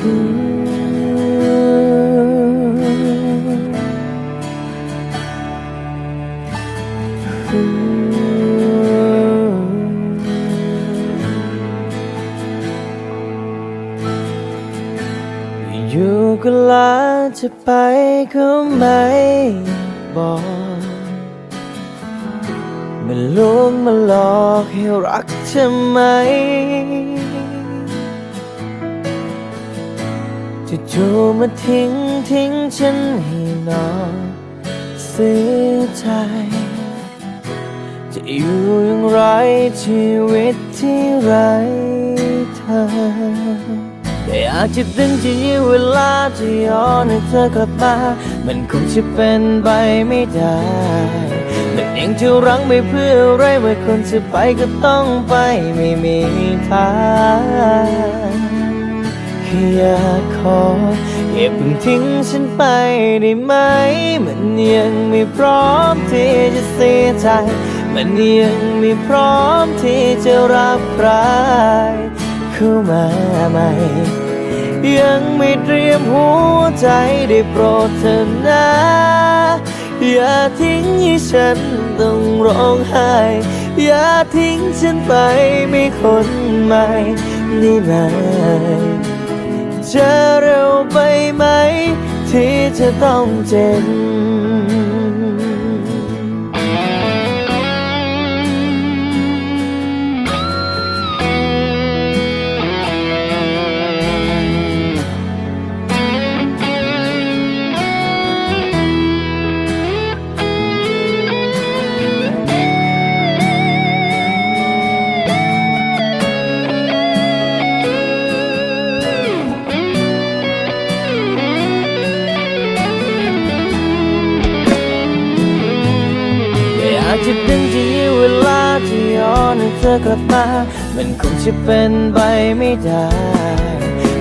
อยู่ก็ลาจะไปก็ไม่บอกมันลวงมาหลอกให้รักเธอไหม จะจูมาทิ้งทิ้งฉันให้นอนเสียใจ จะอยู่อย่างไรชีวิตที่ไรเธอแต่อาจจะดึงจะยื้อเวลาจะย้อนให้เธอกลับมา มันคงจะเป็นไปไม่ได้มันยังจะรั้งไม่เพื่ออะไรเมื่อคนจะไปก็ต้องไปไม่มีทาง อยากขออย่าเพิ่งทิ้งฉันไปได้ไหม มันยังไม่พร้อมที่จะเสียใจ มันยังไม่พร้อมที่จะรับใครเข้ามาใหม่ ยังไม่เตรียมหัวใจได้โปรดเถอะนะอย่าทิ้งให้ฉันต้องร้องไห้ อย่าทิ้งฉันไปไม่คนใหม่ได้ไหม จะเร็วไปไหม ที่จะต้องเจ็บ จะดึงจะยื้อเวลาที่ย้อนให้เธอกลับมา มันคงจะเป็นไปไม่ได้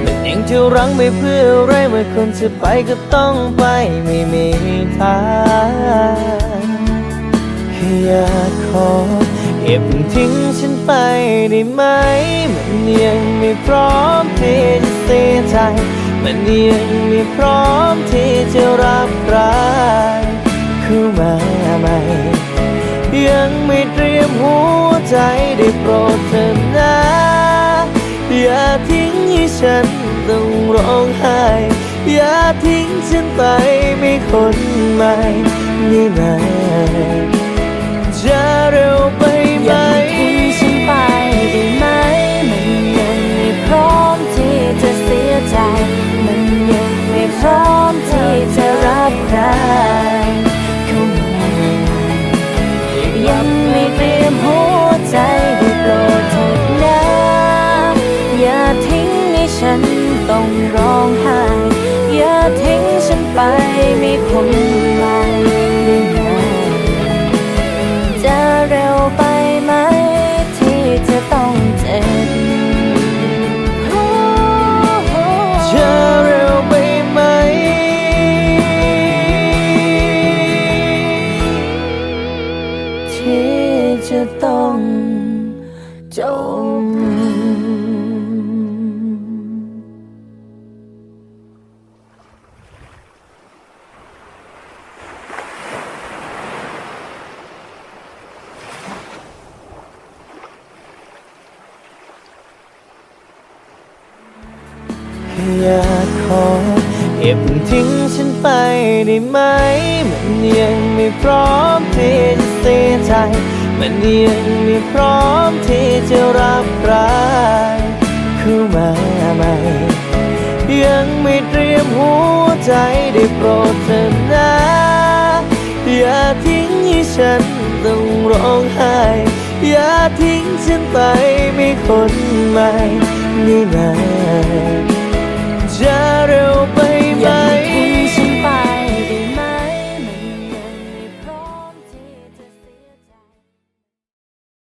มันยังจะรั้งไม่เพื่ออะไรเมื่อคนจะไปก็ต้องไปไม่มีทางแค่อยากขออย่าเพิ่งทิ้งฉันไปได้ไหม มันยังไม่พร้อมที่จะเสียใจ มันยังไม่พร้อมที่จะรับ ใจได้โปรดเถอะนะอย่าทิ้งให้ฉันต้องร้องไห้ อย่าทิ้งฉันไปไม่คนใหม่ได้ไหมจะเร็วไปไหมอย่าทิ้งฉันไปได้ไหม มันยังไม่พร้อมที่จะเสียใจ ไปไม่คนใหม่ได้ไหมจะเร็วไปไหมที่จะต้องเจ็บจะเร็วไปไหม ที่จะต้องจม อยากขออย่าเพิ่งทิ้งฉันไปได้ไหม มันยังไม่พร้อมที่จะเสียใจ มันยังไม่พร้อมที่จะรับใครเข้ามาใหม่ ยังไม่เตรียมหัวใจได้โปรดเถอะนะอย่าทิ้งให้ฉันต้องร้องไห้ อย่าทิ้งฉันไปไม่คนใหม่ได้ไ shadow